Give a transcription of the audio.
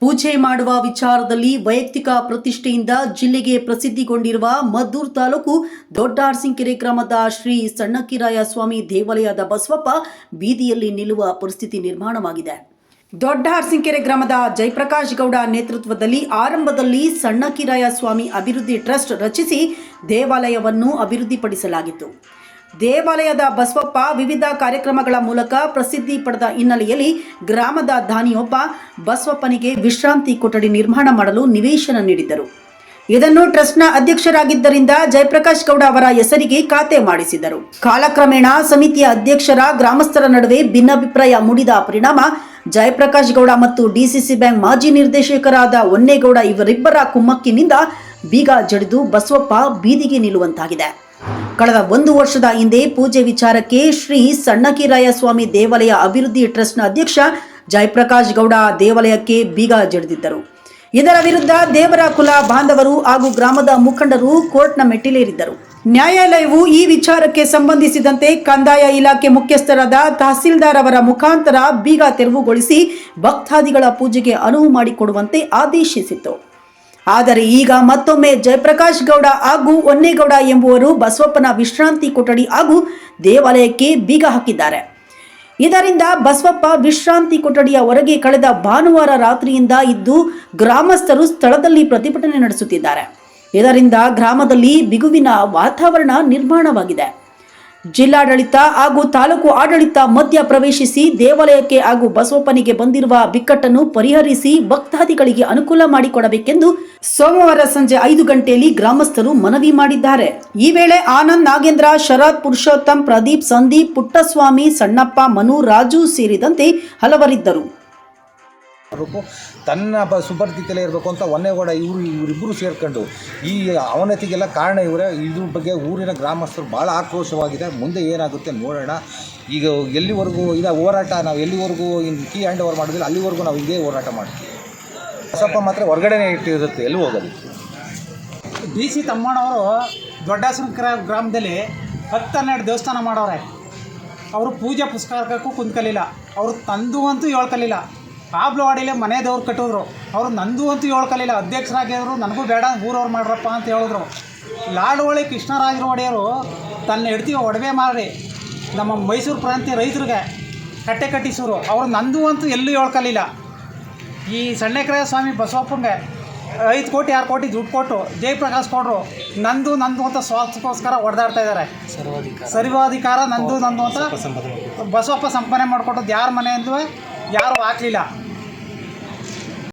ಪೂಜೆ ಮಾಡುವ ವಿಚಾರದಲ್ಲಿ ವೈಯಕ್ತಿಕ ಪ್ರತಿಷ್ಠೆಯಿಂದ ಜಿಲ್ಲೆಗೆ ಪ್ರಸಿದ್ಧಿಗೊಂಡಿರುವ ಮದ್ದೂರು ತಾಲೂಕು ದೊಡ್ಡಾರ್ಸಿಂಕೆರೆ ಗ್ರಾಮದ ಶ್ರೀ ಸಣ್ಣಕ್ಕಿರಾಯ ಸ್ವಾಮಿ ದೇವಾಲಯದ ಬಸವಪ್ಪ ಬೀದಿಯಲ್ಲಿ ನಿಲ್ಲುವ ಪರಿಸ್ಥಿತಿ ನಿರ್ಮಾಣವಾಗಿದೆ. ದೊಡ್ಡ ಗ್ರಾಮದ ಜಯಪ್ರಕಾಶ್ ಗೌಡ ನೇತೃತ್ವದಲ್ಲಿ ಆರಂಭದಲ್ಲಿ ಸಣ್ಣಕಿರಾಯ ಸ್ವಾಮಿ ಅಭಿವೃದ್ಧಿ ಟ್ರಸ್ಟ್ ರಚಿಸಿ ದೇವಾಲಯವನ್ನು ಅಭಿವೃದ್ಧಿಪಡಿಸಲಾಗಿತ್ತು. ದೇವಾಲಯದ ಬಸವಪ್ಪ ವಿವಿಧ ಕಾರ್ಯಕ್ರಮಗಳ ಮೂಲಕ ಪ್ರಸಿದ್ಧಿ ಪಡೆದ ಹಿನ್ನೆಲೆಯಲ್ಲಿ ಗ್ರಾಮದ ದಾನಿಯೊಬ್ಬ ಬಸವಪ್ಪನಿಗೆ ವಿಶ್ರಾಂತಿ ಕೊಠಡಿ ನಿರ್ಮಾಣ ಮಾಡಲು ನಿವೇಶನ ನೀಡಿದ್ದರು. ಇದನ್ನು ಟ್ರಸ್ಟ್ನ ಅಧ್ಯಕ್ಷರಾಗಿದ್ದರಿಂದ ಜಯಪ್ರಕಾಶ್ ಗೌಡ ಅವರ ಹೆಸರಿಗೆ ಖಾತೆ ಮಾಡಿಸಿದರು ಕಾಲಕ್ರಮೇಣ ಸಮಿತಿಯ ಅಧ್ಯಕ್ಷರ ಗ್ರಾಮಸ್ಥರ ನಡುವೆ ಭಿನ್ನಾಭಿಪ್ರಾಯ ಮೂಡಿದ ಪರಿಣಾಮ ಜಯಪ್ರಕಾಶ್ ಗೌಡ ಮತ್ತು ಡಿಸಿಸಿ ಬ್ಯಾಂಕ್ ಮಾಜಿ ನಿರ್ದೇಶಕರಾದ ಒನ್ನೇಗೌಡ ಇವರಿಬ್ಬರ ಕುಮ್ಮಕ್ಕಿನಿಂದ ಬೀಗ ಜಡಿದು ಬಸವಪ್ಪ ಬೀದಿಗೆ ನಿಲ್ಲುವಂತಾಗಿದೆ. ಕಳೆದ ಒಂದು ವರ್ಷದ ಹಿಂದೆ ಪೂಜೆ ವಿಚಾರಕ್ಕೆ ಶ್ರೀ ಸಣ್ಣಕಿರಾಯ ಸ್ವಾಮಿ ದೇವಾಲಯ ಅಭಿವೃದ್ಧಿ ಟ್ರಸ್ಟ್ನ ಅಧ್ಯಕ್ಷ ಜಯಪ್ರಕಾಶ್ ಗೌಡ ದೇವಾಲಯಕ್ಕೆ ಬೀಗ ಜಡಿದಿದ್ದರು. ಇದರ ವಿರುದ್ಧ ದೇವರ ಕುಲ ಬಾಂಧವರು ಹಾಗೂ ಗ್ರಾಮದ ಮುಖಂಡರು ಕೋರ್ಟ್ನ ಮೆಟ್ಟಿಲೇರಿದ್ದರು. ನ್ಯಾಯಾಲಯವು ಈ ವಿಚಾರಕ್ಕೆ ಸಂಬಂಧಿಸಿದಂತೆ ಕಂದಾಯ ಇಲಾಖೆ ಮುಖ್ಯಸ್ಥರಾದ ತಹಸೀಲ್ದಾರ್ ಅವರ ಮುಖಾಂತರ ಬೀಗ ತೆರವುಗೊಳಿಸಿ ಭಕ್ತಾದಿಗಳ ಪೂಜೆಗೆ ಅನುವು ಮಾಡಿಕೊಡುವಂತೆ ಆದೇಶಿಸಿತು ಆದರೆ ಈಗ ಮತ್ತೊಮ್ಮೆ ಜಯಪ್ರಕಾಶ್ ಗೌಡ ಹಾಗೂ ಒನ್ನೇಗೌಡ ಎಂಬುವರು ಬಸವಪ್ಪನ ವಿಶ್ರಾಂತಿ ಕೊಠಡಿ ಹಾಗೂ ದೇವಾಲಯಕ್ಕೆ ಬೀಗ ಹಾಕಿದ್ದಾರೆ. ಇದರಿಂದ ಬಸವಪ್ಪ ವಿಶ್ರಾಂತಿ ಕೊಠಡಿಯ ಹೊರಗೆ ಕಳೆದ ಭಾನುವಾರ ರಾತ್ರಿಯಿಂದ ಇದ್ದು ಗ್ರಾಮಸ್ಥರು ಸ್ಥಳದಲ್ಲಿ ಪ್ರತಿಭಟನೆ ನಡೆಸುತ್ತಿದ್ದಾರೆ. ಇದರಿಂದ ಗ್ರಾಮದಲ್ಲಿ ಬಿಗುವಿನ ವಾತಾವರಣ ನಿರ್ಮಾಣವಾಗಿದೆ. ಜಿಲ್ಲಾಡಳಿತ ಹಾಗೂ ತಾಲೂಕು ಆಡಳಿತ ಮಧ್ಯ ಪ್ರವೇಶಿಸಿ ದೇವಾಲಯಕ್ಕೆ ಹಾಗೂ ಬಸವಪ್ಪನಿಗೆ ಬಂದಿರುವ ಬಿಕ್ಕಟ್ಟನ್ನು ಪರಿಹರಿಸಿ ಭಕ್ತಾದಿಗಳಿಗೆ ಅನುಕೂಲ ಮಾಡಿಕೊಡಬೇಕೆಂದು ಸೋಮವಾರ ಸಂಜೆ ಐದು ಗಂಟೆಯಲ್ಲಿ ಗ್ರಾಮಸ್ಥರು ಮನವಿ ಮಾಡಿದ್ದಾರೆ. ಈ ವೇಳೆ ಆನಂದ್ ನಾಗೇಂದ್ರ, ಶರತ್ ಪುರುಷೋತ್ತಮ್, ಪ್ರದೀಪ್, ಸಂದೀಪ್, ಪುಟ್ಟಸ್ವಾಮಿ, ಸಣ್ಣಪ್ಪ, ಮನು, ರಾಜು ಸೇರಿದಂತೆ ಹಲವರಿದ್ದರು. ರೂಪು ತನ್ನ ಬ ಸುಪರ್ದಿತಲೇ ಇರಬೇಕು ಅಂತ ಒನ್ನೇಗೌಡ ಇವರು ಇವರಿಬ್ಬರು ಸೇರ್ಕೊಂಡು ಈ ಅವನತಿಗೆಲ್ಲ ಕಾರಣ ಇವರೇ. ಇದ್ರ ಬಗ್ಗೆ ಊರಿನ ಗ್ರಾಮಸ್ಥರು ಭಾಳ ಆಕ್ರೋಶವಾಗಿದೆ. ಮುಂದೆ ಏನಾಗುತ್ತೆ ನೋಡೋಣ. ಈಗ ಎಲ್ಲಿವರೆಗೂ ಇದು ಹೋರಾಟ, ನಾವು ಎಲ್ಲಿವರೆಗೂ ಇನ್ನು ಕೀ ಹ್ಯಾಂಡ್ ಓವರ್ ಮಾಡಿದ್ರೆ ಅಲ್ಲಿವರೆಗೂ ನಾವು ಇದೇ ಹೋರಾಟ ಮಾಡ್ತೀವಿ. ಸ್ವಲ್ಪ ಮಾತ್ರ ಹೊರಗಡೆನೇ ಇಟ್ಟಿರುತ್ತೆ ಎಲ್ಲಿ ಹೋಗೋದು? ಡಿ ಸಿ ತಮ್ಮಣ್ಣವರು ದೊಡ್ಡಾಸನಕರ ಗ್ರಾಮದಲ್ಲಿ ಹತ್ತು ಹನ್ನೆರಡು ದೇವಸ್ಥಾನ ಮಾಡೋರೆ ಅವರು ಪೂಜೆ ಪುಸ್ತಕಕ್ಕೂ ಕುಂತ್ಕಲಿಲ್ಲ. ಅವರು ತಂದು ಅಂತೂ ಹೇಳ್ಕಲಿಲ್ಲ. ಕಾಬ್ಲವಾಡಿಲೇ ಮನೆ ದೇವ್ರು ಕಟ್ಟಿದ್ರು. ಅವರು ನಂದು ಅಂತೂ ಹೇಳ್ಕಲಿಲ್ಲ. ಅಧ್ಯಕ್ಷರಾಗಿದ್ರು ನನಗೂ ಬೇಡ ಊರವ್ರು ಮಾಡ್ರಪ್ಪ ಅಂತ ಹೇಳಿದ್ರು. ಲಾಡುವಳಿ ಕೃಷ್ಣರಾಜರ ಒಡೆಯರು ತನ್ನ ಹೆಡ್ತಿ ಒಡವೆ ಮಾಡಿ ನಮ್ಮ ಮೈಸೂರು ಪ್ರಾಂತ್ಯ ರೈತರಿಗೆ ಕಟ್ಟೆ ಕಟ್ಟಿಸೋರು ಅವರು ನಂದು ಅಂತೂ ಎಲ್ಲೂ ಹೇಳ್ಕಲಿಲ್ಲ. ಈ ಸಣ್ಣಕರಾಯ ಸ್ವಾಮಿ ಬಸವಪ್ಪಂಗೆ ಐದು ಕೋಟಿ ಆರು ಕೋಟಿ ದುಡ್ಡು ಕೊಟ್ಟು ಜಯಪ್ರಕಾಶ್ ಕೊಡ್ರು ನಂದು ನಂದು ಅಂತ ಸ್ವಾರ್ಥಕ್ಕೋಸ್ಕರ ಹೊಡೆದಾಡ್ತಾ ಇದ್ದಾರೆ. ಸರ್ವಾಧಿಕಾರ. ನಂದು ನಂದು ಅಂತ ಬಸವಪ್ಪ ಸಂಪಾದನೆ ಮಾಡಿಕೊಟ್ಟದ್ದು ಯಾರ ಮನೆ ಅಂದ್ರೂ ಯಾರೂ ಹಾಕಲಿಲ್ಲ